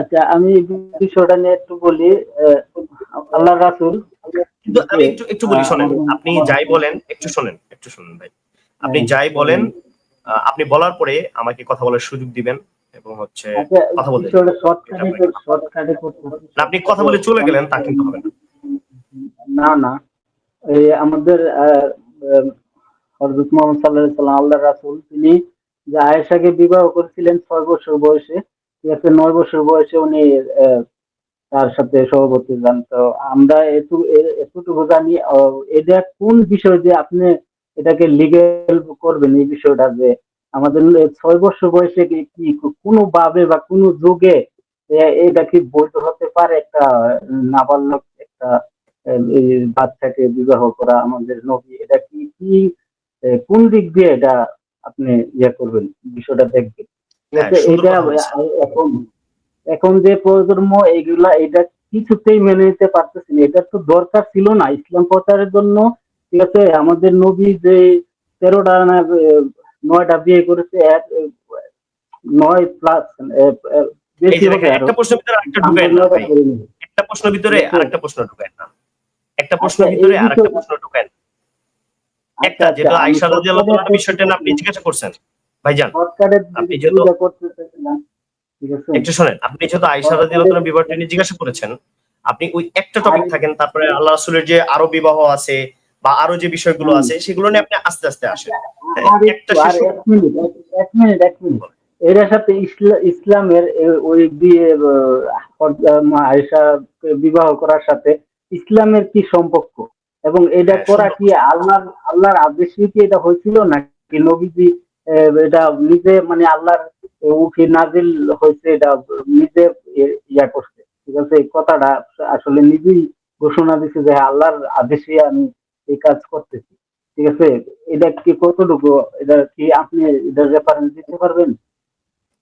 আচ্ছা আমি বিষয়টা নিয়ে একটু বলি আল্লাহ রাসুল কিন্তু আমি একটু একটু বলি শোনেন আপনি যাই বলেন একটু শোনেন একটু শুনুন ভাই। আপনি যাই বলেন আপনি বলার পরে আমাকে কথা বলার সুযোগ দিবেন এবং হচ্ছে আচ্ছা কথা বলতে আপনি কথা বলে চলে গেলেন তা কিন্তু হবে না। না না। এই আমাদের হজরত মোহাম্মদ সাল্লাহ সাল্লাম আল্লাহ রাসুল তিনি যে আয়েশাকে বিবাহ করেছিলেন ছয় বছর বয়সে আছে, নয় বছর বয়সে উনি তার সাথে সভাপতি যান তো আমরা এটু এতটুকু জানি এটা কোন বিষয় যে আপনি এটাকে লিগেল করবেন এই বিষয়টা যে আমাদের ছয় বছর বয়সে কি কোনো ভাবে বা কোনো যুগে এটা কি বৈধ হতে পারে একটা নাবালক, একটা বাচ্চাকে বিবাহ করা আমাদের নবী? এটা কি কি কোন দিক দিয়ে এটা আপনি ইয়ে করবেন? বিষয়টা দেখবেন। এখন এখন যে প্রজন্ম এইগুলা এটা কিছুতেই মেনে নিতে পারতেছি না। এটা তো দরকার ছিল না ইসলাম প্রচারের জন্য। ঠিক আছে আমাদের নবী যে তেরোটা না নয়টা বিয়ে করেছে নয় প্লাস। একটা প্রশ্নের ভিতরে আরেকটা ঢুকায় না। একটা প্রশ্নের ভিতরে আচ্ছা। আরেকটা প্রশ্ন ঢুকায় না। একটা প্রশ্নের আচ্ছা, ভিতরে আরেকটা প্রশ্ন ঢুকায় না। একটা আচ্ছা, যেটা আচ্ছা, আইসা রাদিয়াল্লাহু তাআলার বিষয়টা আপনি জিজ্ঞাসা করছেন। ভাইজান আপনি যেহেতু- একটু শোনেন আপনি যেহেতু আইসা রাদিয়াল্লাহু বিবাহটা নিয়ে জিজ্ঞাসা করেছেন আপনি ওই একটা টপিক থাকেন তারপরে আল্লাহ রাসূলের যে আরও বিবাহ আছে বা আরও যে বিষয়গুলো আছে সেগুলো নিয়ে আপনি আস্তে আস্তে আসেন। হ্যাঁ, একটা একটু, এক মিনিট এক- এক মিনিট এক মিনিট। এটার সাথে ইসলামের ওই বিয়ে আয়সা বিবাহ করার সাথে ইসলামের কি সম্পর্ক? এবং এটা হ্যাঁ, করা কি আল্লাহর আল্লাহর আদেশে কি এটা হয়েছিল নাকি নবীজি এটা নিজে মানে আল্লাহর উঠে নাজিল হয়েছে এটা নিজে ইয়া করছে। ঠিক আছে? এই কথাটা আসলে নিজেই ঘোষণা দিচ্ছে যে হ্যাঁ, আল্লাহর আদেশে আমি এই কাজ করতেছি। ঠিক আছে? এটা কি কতটুকু এটা কি আপনি এটার রেফারেন্স দিতে পারবেন?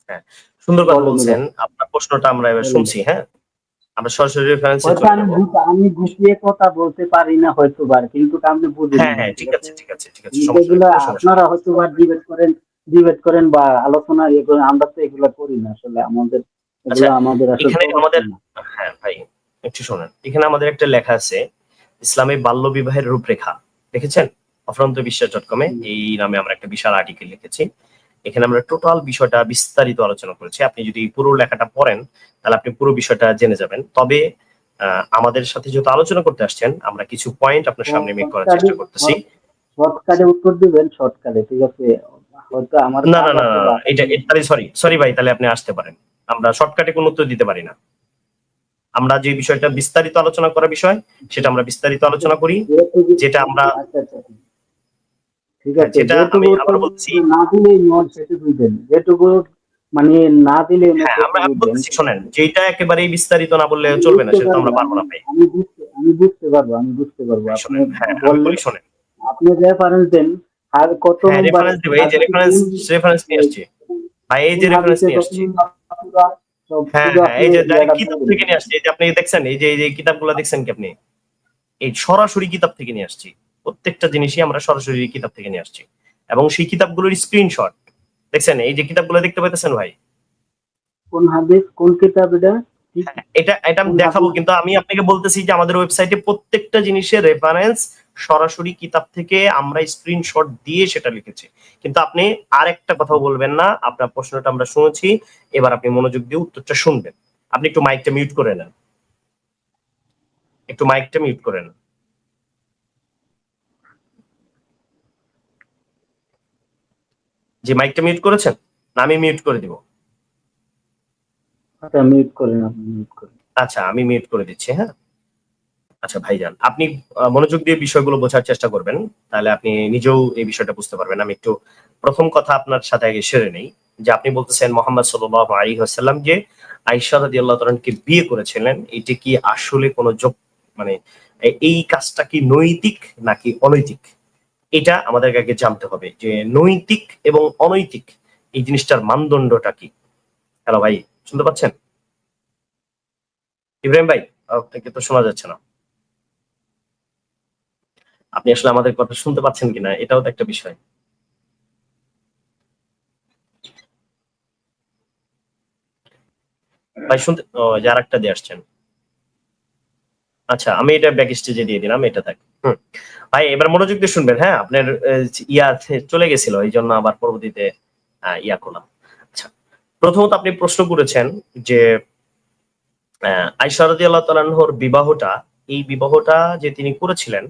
হ্যাঁ সুন্দর কথা বলছেন। আপনার প্রশ্নটা আমরা এবার শুনছি হ্যাঁ? আমরা সরাসরি রেফারেন্সে আমি গুছিয়ে কথা বলতে পারি না হয়তো বার কিন্তু আপনি বুঝেন হ্যাঁ হ্যাঁ ঠিক আছে ঠিক আছে ঠিক আছে এগুলা। আপনারা হয়তো বা ডিবেট করেন ডিবেট করেন বা আলোচনা করেন আমরা তো এগুলা করি না আসলে আমাদের এগুলা আচ্ছা, আমাদের আসলে আমাদের- হ্যাঁ ভাই একটু শোনেন। এখানে আমাদের একটা লেখা আছে ইসলামে বাল্য বিবাহের রূপরেখা। দেখেছেন? অফরন্ত বিশ্বাস ডট কমে এই নামে আমরা একটা বিশাল আর্টিকেল লিখেছি। এখানে আমরা টোটাল বিষয়টা বিস্তারিত আলোচনা করেছি। আপনি যদি পুরো লেখাটা পড়েন তাহলে আপনি পুরো বিষয়টা জেনে যাবেন। তবে আমাদের সাথে যেহেতু আলোচনা করতে আসছেন আমরা কিছু পয়েন্ট আপনার সামনে মেক করার চেষ্টা করতেছি। শর্টকাটে উত্তর দিবেন শর্টকাটে ঠিক আছে? হয়তো আমার না না না এটা তাহলে সরি সরি ভাই তাহলে আপনি আসতে পারেন। আমরা শর্টকাটে কোনো উত্তর দিতে পারি না। আমরা যে বিষয়টা বিস্তারিত আলোচনা করা বিষয় সেটা আমরা বিস্তারিত আলোচনা করি যেটা আমরা- আচ্ছা, আচ্ছা। ঠিক হ্যাঁ, আছে যেটা যেটুকু আমি আবার বলছি না দিলেই নয় সেটুকুই দেন। যেটুকু মানে না দিলে হ্যাঁ আমরা শোনেন যেটা বিস্তারিত না বললে চলবে না সেটা আমরা পারব না। ভাই। আমি বুঝতে আমি বুঝতে পারব আমি বুঝতে পারব। আপনি শোনেন হ্যাঁ আমি বললে বলি শোনেন। আপনি রেফারেন্স দেন আর কত হ্যাঁ রেফারেন্স দিব এই যে রেফারেন্স রেফারেন্স নিয়ে আসছি। ভাই এই যে রেফারেন্স নিয়ে আসছি। হ্যাঁ হ্যাঁ এই যে কিতাব। থেকে নিয়ে আসছি এই যে আপনি দেখছেন এই যে এই যে কিতাবগুলো দেখছেন কি আপনি? এই সরাসরি কিতাব থেকে নিয়ে আসছি। প্রত্যেকটা জিনিসই আমরা সরাসরি কিতাব থেকে নিয়ে আসছি। এবং সেই কিতাবগুলোর স্ক্রিনশট দেখছেন? এই যে কিতাবগুলো দেখতে পাইতেছেন ভাই? কোন হাদিস কোন কিতাব এটা? এটা এটা আমি দেখাবো কিন্তু আমি আপনাকে বলতেছি যে আমাদের ওয়েবসাইটে প্রত্যেকটা জিনিসের রেফারেন্স সরাসরি কিতাব থেকে আমরা স্ক্রিনশট দিয়ে সেটা লিখেছি। কিন্তু আপনি আর একটা কথাও বলবেন না আপনার প্রশ্নটা আমরা শুনেছি এবার আপনি মনোযোগ দিয়ে উত্তরটা শুনবেন। আপনি একটু মাইকটা মিউট করে নেন। একটু মাইকটা মিউট করে নেন। যে মাইকটা মিউট করেছেন? না আমি মিউট করে দিব। আচ্ছা মিউট করেন আপনি মিউট করেন। আচ্ছা আমি মিউট করে দিচ্ছি হ্যাঁ? আচ্ছা ভাইজান আপনি মনোযোগ দিয়ে বিষয়গুলো বোঝার চেষ্টা করবেন তাহলে আপনি নিজেও এই বিষয়টা বুঝতে পারবেন। আমি একটু প্রথম কথা আপনার সাথে আগে সেরে নেই যে আপনি বলতেছেন মোহাম্মদ সাল্লাল্লাহু আলাইহি ওয়াসাল্লাম যে আয়েশা রাদিয়াল্লাহু তাআলাকে বিয়ে করেছিলেন এটি কি আসলে কোনো যোগ মানে এই কাজটা কি নৈতিক নাকি অনৈতিক? এটা আমাদেরকে আগে জানতে হবে যে নৈতিক এবং অনৈতিক এই জিনিসটার মানদণ্ডটা কি? হ্যালো ভাই, শুনতে পাচ্ছেন? ইব্রাহিম ভাই, আপনাকে তো শোনা যাচ্ছে না। আপনি আসলে আমাদের কথা শুনতে পাচ্ছেন কিনা? এটাও তো একটা বিষয়। ভাই, শুনতে ও যে আরেকটা দিয়ে আসছেন। আচ্ছা আমি এটা ব্যাক স্টেজে দিয়ে দিলাম, এটা থাক। ভাই, এবার মনোযোগ দিয়ে শুনবেন হ্যাঁ? আপনার ইয়া চলে গেছিল, এই জন্য আবার পরবর্তীতে ইয়া করলাম। আচ্ছা প্রথমত আপনি প্রশ্ন করেছেন যে আইসারদি আল্লাহ তালাহর বিবাহটা, এই বিবাহটা যে তিনি করেছিলেন,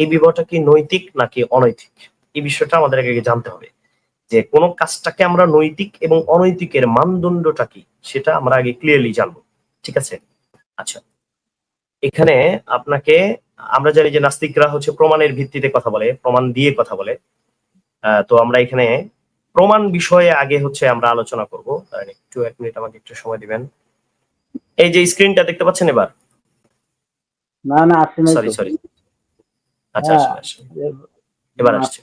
এই বিবাহটা কি নৈতিক নাকি অনৈতিক? এই বিষয়টা আমাদের আগে জানতে হবে। যে কোন কাজটাকে আমরা নৈতিক এবং অনৈতিকের মানদণ্ডটা কি, সেটা আমরা আগে ক্লিয়ারলি জানব। ঠিক আছে? আচ্ছা এখানে আপনাকে আমরা জানি যে নাস্তিকরা হচ্ছে প্রমাণের ভিত্তিতে কথা বলে প্রমাণ দিয়ে কথা বলে। তো আমরা এখানে প্রমাণ বিষয়ে আগে হচ্ছে আমরা আলোচনা করব। একটু এক মিনিট আমাকে একটু সময় দিবেন। এই যে স্ক্রিনটা দেখতে পাচ্ছেন এবার? না না সরি সরি আচ্ছা আসলে এবার আসছে।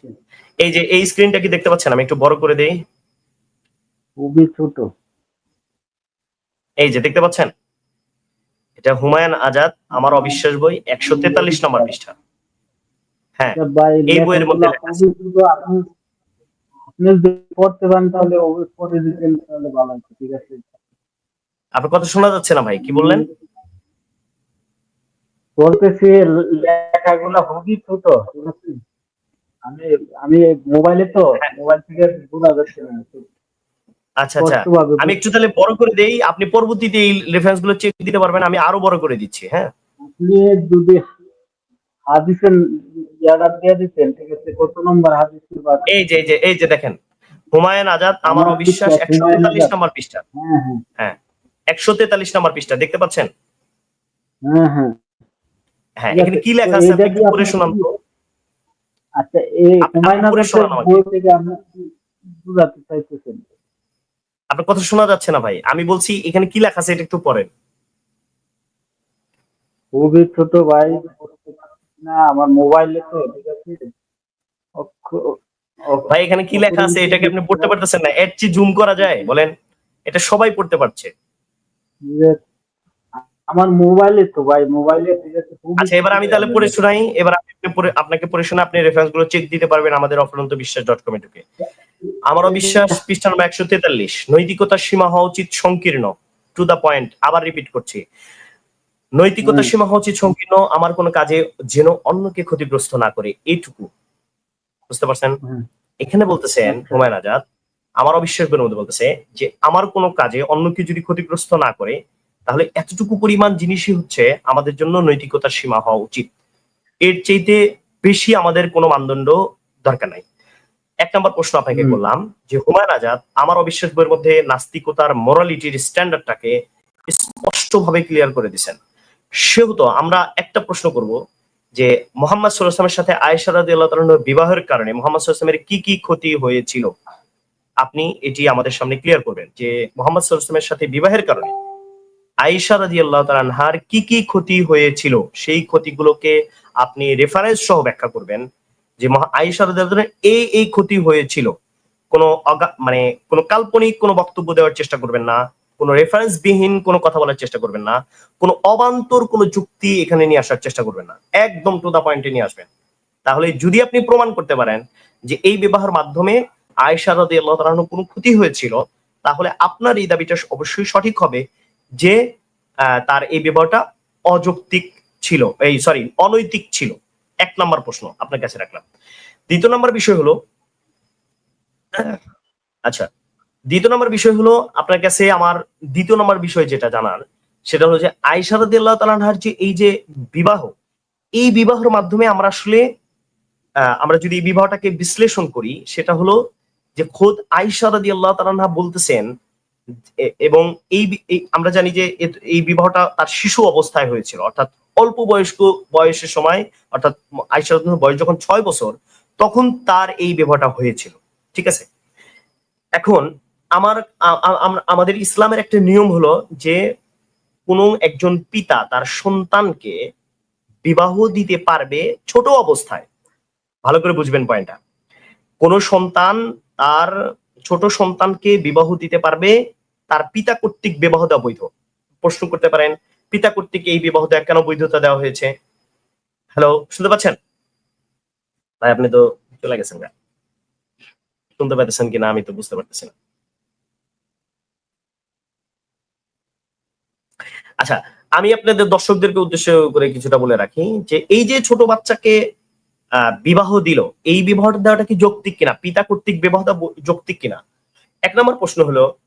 এই যে এই স্ক্রিনটা কি দেখতে পাচ্ছেন? আমি একটু বড় করে দেই। খুবই ছোট। এই যে দেখতে পাচ্ছেন? এটা হুমায়ুন আজাদ আমার অবিশ্বাস বই একশো তেতাল্লিশ নম্বর পৃষ্ঠা। হ্যাঁ আচ্ছা, এই বইয়ের মধ্যে পড়তে পারেন তাহলে ওই দিতেন তাহলে ভালো হতো ঠিক আছে। আপনার কথা শোনা যাচ্ছে না ভাই কি বললেন? বলতেছি লেখাগুলো খুবই ছোট আমি আমি মোবাইলে তো মোবাইল থেকে বোঝা যাচ্ছে না। আচ্ছা আচ্ছা। আমি একটু তাহলে বড় করে দেই। আপনি পরবর্তীতে এই রেফারেন্সগুলো চেক দিতে পারবেন আমি আরও বড় করে দিচ্ছি হ্যাঁ? আপনি যদি হাদিসের ইয়াটা দিয়ে দিতেন ঠিক আছে কত নম্বর হাদিস এই যে এই যে এই যে দেখেন হুমায়ুন আজাদ আমার অবিশ্বাস একশো তেতাল্লিশ নম্বর পৃষ্ঠা। হ্যাঁ হ্যাঁ। একশো তেতাল্লিশ নম্বর পৃষ্ঠা দেখতে পাচ্ছেন? হ্যাঁ হ্যাঁ। হ্যাঁ এখানে কি লেখা আছে? আপনি একটু পড়ে শোনান তো। আচ্ছা এই হুমায়ুন আজাদের বই থেকে আপনি বুঝাতে চাইতেছেন? আপনার কথা শোনা যাচ্ছে না ভাই। আমি বলছি এখানে কি লেখা আছে এটা একটু পড়েন। খুবই ছোট ভাই না আমার মোবাইলে তো ঠিক আছে? ভাই এখানে কি লেখা আছে এটাকে আপনি পড়তে পারতেছেন না। এর চেয়ে জুম করা যায় বলেন। এটা সবাই পড়তে পারছে। আমার মোবাইলে তো ভাই মোবাইলে ঠিক আচ্ছা এবার আমি তাহলে পড়ে শোনাই। এবার আপনাকে পড়ে শোনা আপনি রেফারেন্সগুলো চেক দিতে পারবেন আমাদের অফরন্ত বিশ্বাস ডট কমে ঢুকে। আমার বিশ্বাস পৃষ্ঠা নম্বর একশো তেতাল্লিশ। নৈতিকতার সীমা হওয়া উচিত সংকীর্ণ। টু দা পয়েন্ট আবার রিপিট করছি। নৈতিকতার সীমা হওয়া উচিত সংকীর্ণ আমার কোনো কাজে যেন অন্যকে ক্ষতিগ্রস্ত না করে। এইটুকু। বুঝতে পারছেন? এখানে বলতেছেন। হুমায়ুন আজাদ আমার অবিশ্বাসের মধ্যে বলতেছে যে আমার কোনো কাজে অন্যকে যদি ক্ষতিগ্রস্ত না করে তাহলে এতটুকু পরিমাণ জিনিসই হচ্ছে আমাদের জন্য নৈতিকতার সীমা হওয়া উচিত। এর চাইতে বেশি আমাদের কোনো মানদণ্ড দরকার নাই। এক নম্বর প্রশ্ন আপনাকে। করলাম যে হুমায়ুন আজাদ আমার অবিশ্বাস বইয়ের মধ্যে নাস্তিকতার মোরালিটির স্ট্যান্ডার্ডটাকে স্পষ্টভাবে ক্লিয়ার করে দিছেন সেহেতু আমরা একটা প্রশ্ন করব যে মোহাম্মদ সাল্লামের সাথে আয়েশা তাআলার বিবাহের কারণে মোহাম্মদ সাল্লামের কি কি ক্ষতি হয়েছিল? আপনি এটি আমাদের সামনে ক্লিয়ার করবেন যে মোহাম্মদ সাল্লামের সাথে বিবাহের কারণে আয়েশা রাদিয়াল্লাহু তাআলা আনহার কি কি ক্ষতি হয়েছিল? সেই ক্ষতিগুলোকে আপনি রেফারেন্স সহ ব্যাখ্যা করবেন। যে আয়েশা রাদিয়াল্লাহু তাআলার এই এই ক্ষতি হয়েছিল। কোনো মানে কোনো কাল্পনিক কোনো বক্তব্য দেওয়ার চেষ্টা করবেন না। কোনো রেফারেন্স বিহীন কোনো কথা বলার চেষ্টা করবেন না। কোনো অবান্তর কোনো যুক্তি এখানে নিয়ে আসার চেষ্টা করবেন না। একদম টু দা পয়েন্টে নিয়ে আসবেন। তাহলে যদি আপনি প্রমাণ করতে পারেন যে এই বিবাহের মাধ্যমে আয়েশা রাদিয়াল্লাহু তাআলার কোনো ক্ষতি হয়েছিল, তাহলে আপনার এই দাবিটা অবশ্যই সঠিক হবে যে তার এই বিবাহটা অযৌক্তিক ছিল। এই সরি অনৈতিক ছিল। এক নম্বর প্রশ্ন আপনার কাছে রাখলাম। দ্বিতীয় নম্বর বিষয় হলো আচ্ছা দ্বিতীয় নম্বর বিষয় হলো আপনার কাছে আমার দ্বিতীয় নম্বর বিষয় যেটা জানার, সেটা হলো যে রাদিয়াল্লাহু তাআলার যে এই যে বিবাহ, এই বিবাহের মাধ্যমে আমরা আসলে আমরা যদি এই বিবাহটাকে বিশ্লেষণ করি, সেটা হলো যে খোদ আয়েশা রাদিয়াল্লাহু তাআলা বলতেছেন এবং এই আমরা জানি যে এই বিবাহটা তার শিশু অবস্থায় হয়েছিল। অর্থাৎ অল্প বয়স্ক, বয়সের সময়, অর্থাৎ রাদিয়াল্লাহু বয়স যখন ছয় বছর, তখন তার এই বিবাহটা হয়েছিল। ঠিক আছে? এখন আমার আমাদের ইসলামের একটা নিয়ম হলো যে কোনো একজন পিতা তার সন্তানকে বিবাহ দিতে পারবে ছোট অবস্থায়। ভালো করে বুঝবেন পয়েন্টটা কোন সন্তান তার ছোট সন্তানকে বিবাহ দিতে পারবে, তার পিতা কর্তৃক বিবাহ দেওয়া বৈধ। প্রশ্ন করতে পারেন, পিতা কর্তৃক এই বিবাহ দেওয়া কেন বৈধতা দেওয়া হয়েছে? হ্যালো শুনতে পাচ্ছেন? ভাই, আপনি তো চলে গেছেন গা। শুনতে পাচ্ছেন কিনা আমি তো বুঝতে পারতেছি না। আচ্ছা আমি আপনাদের দর্শকদেরকে উদ্দেশ্য করে কিছুটা বলে রাখি যে, এই যে ছোট বাচ্চাকে বিবাহ দিল। এই বিবাহ দেওয়াটা কি যৌক্তিক কিনা? পিতা কর্তৃক বিবাহটা ব- যৌক্তিক কিনা? এক নম্বর প্রশ্ন হলো,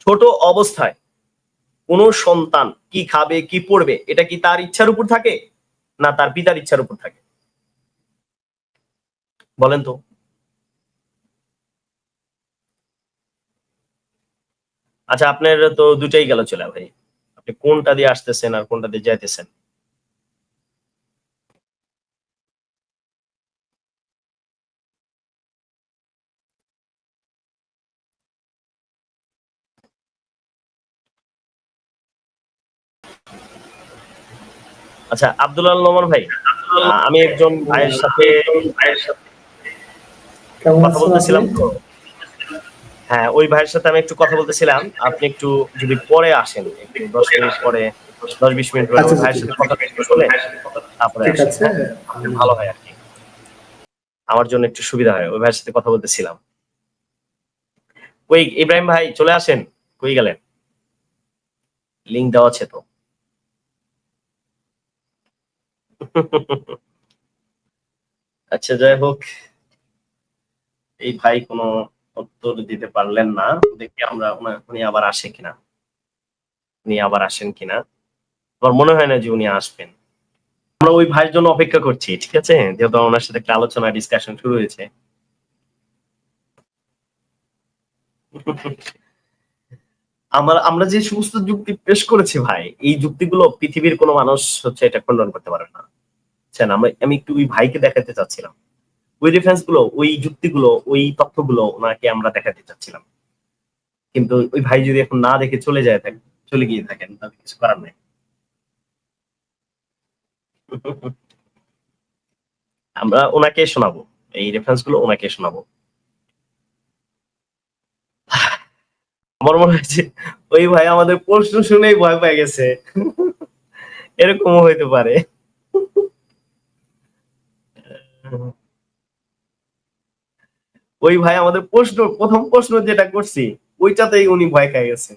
ছোট অবস্থায় কোন সন্তান কি খাবে, কি পড়বে, এটা কি তার ইচ্ছার উপর থাকে না তার পিতার ইচ্ছার উপর থাকে? বলেন তো। আচ্ছা আপনার তো দুটাই গেল চলে ভাই। আপনি কোনটা দিয়ে আসতেছেন আর কোনটা দিয়ে যাইতেছেন? আচ্ছা আব্দুল আল নোমান ভাই আমি একজন ভাইয়ের সাথে ভাইয়ের কথা বলতেছিলাম হ্যাঁ ওই ভাইয়ের সাথে আমি একটু কথা বলতেছিলাম। আপনি একটু যদি পরে আসেন একটু দশ মিনিট পরে দশ বিশ মিনিট পরে আচ্ছা, ভাইয়ের আচ্ছা, সাথে কথা শুনে তারপরে হ্যাঁ? ভালো হয় আর কি। আমার জন্য একটু সুবিধা হয় ওই ভাইয়ের সাথে কথা বলতেছিলাম। কই ইব্রাহিম ভাই চলে আসেন? কই গেলেন? লিঙ্ক দেওয়া আছে তো। আচ্ছা যাই হোক, এই ভাই কোনো উত্তর দিতে পারলেন না। দেখি আমরা উনি আবার আসে কিনা। উনি আবার আসেন কিনা। আমার মনে হয় না যে উনি আসবেন। আমরা ওই ভাইয়ের জন্য অপেক্ষা করছি, ঠিক আছে? যেহেতু ওনার সাথে একটা আলোচনা ডিসকাশন শুরু হয়েছে। আমার, আমরা যে সমস্ত যুক্তি পেশ করেছি ভাই, এই যুক্তিগুলো পৃথিবীর কোনো মানুষ হচ্ছে এটা খণ্ডন করতে পারে না। বুঝছেন আমরা, আমি একটু ওই ভাইকে দেখাতে চাচ্ছিলাম। ওই রেফারেন্সগুলো, ওই যুক্তিগুলো, ওই তথ্যগুলো ওনাকে আমরা দেখাতে চাচ্ছিলাম। কিন্তু ওই ভাই যদি এখন না দেখে চলে যায় থাকেন চলে গিয়ে থাকেন, তাহলে কিছু করার নেই। আমরা ওনাকে শোনাবো, এই রেফারেন্সগুলো ওনাকে শোনাবো। আমার মনে হচ্ছে ওই ভাই আমাদের প্রশ্ন শুনেই ভয় পেয়ে গেছে। এরকমও হইতে পারে। ওই ভাই আমাদের প্রশ্ন, প্রথম প্রশ্ন যেটা করছি, ওইটাতেই উনি ভয় খেয়ে গেছে।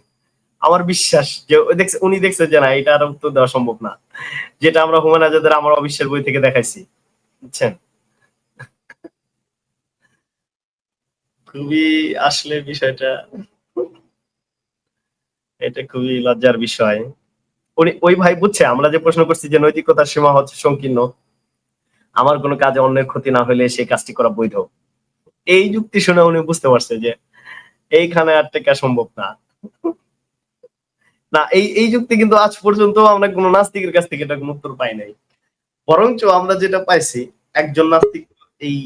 আমার বিশ্বাস যে দেখছে, উনি দেখছে যে না, এটা আর উত্তর দেওয়া সম্ভব না। যেটা আমরা আজাদের আমার বই থেকে দেখাইছি, বুঝছেন? খুবই আসলে বিষয়টা, এটা খুবই লজ্জার বিষয়। উনি, ওই ভাই বুঝছে, আমরা যে প্রশ্ন করছি যে নৈতিকতার সীমা হচ্ছে সংকীর্ণ আমার কোনো কাজে অন্যের ক্ষতি না হলে সেই কাজটি করা বৈধ। এই যুক্তি শুনে উনি বুঝতে পারছে যে এইখানে আর টেকা সম্ভব না। না, এই এই যুক্তি কিন্তু আজ পর্যন্ত আমরা কোনো নাস্তিকের কাছ থেকে এটা কোনো উত্তর পাই নাই। বরঞ্চ আমরা যেটা পাইছি, একজন নাস্তিক এই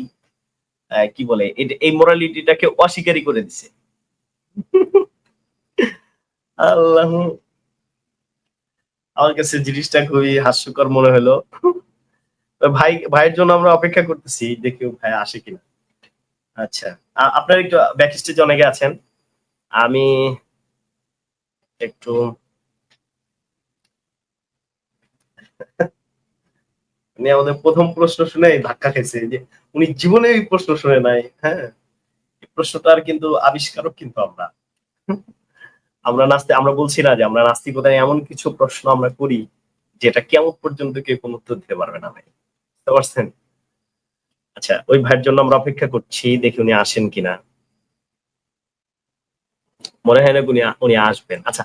কি বলে, এই মোরালিটিটাকে অস্বীকারই করে দিছে। আল্লাহ। আমার কাছে জিনিসটা খুবই হাস্যকর মনে হলো। ভাই, ভাইয়ের জন্য আমরা অপেক্ষা করতেছি, দেখি ও ভাই আসে কিনা। আচ্ছা আপনার একটু ব্যাক স্টেজে অনেকে আছেন। আমি একটু উনি আমাদের প্রথম প্রশ্ন শুনে ধাক্কা খেয়েছে যে উনি জীবনে এই প্রশ্ন শুনে নাই হ্যাঁ? এই প্রশ্নটার কিন্তু আবিষ্কারক কিন্তু আমরা। আমরা নাস্তি, আমরা বলছি না যে আমরা নাস্তিকতায় এমন কিছু প্রশ্ন আমরা করি, যেটা কেমন পর্যন্ত কেউ কোনো উত্তর দিতে পারবে না ভাই। বুঝতে পারছেন? আচ্ছা ওই ভাইয়ের জন্য আমরা অপেক্ষা করছি, দেখি উনি আসেন কিনা। মনে হয় না উনি উনি আসবেন। আচ্ছা।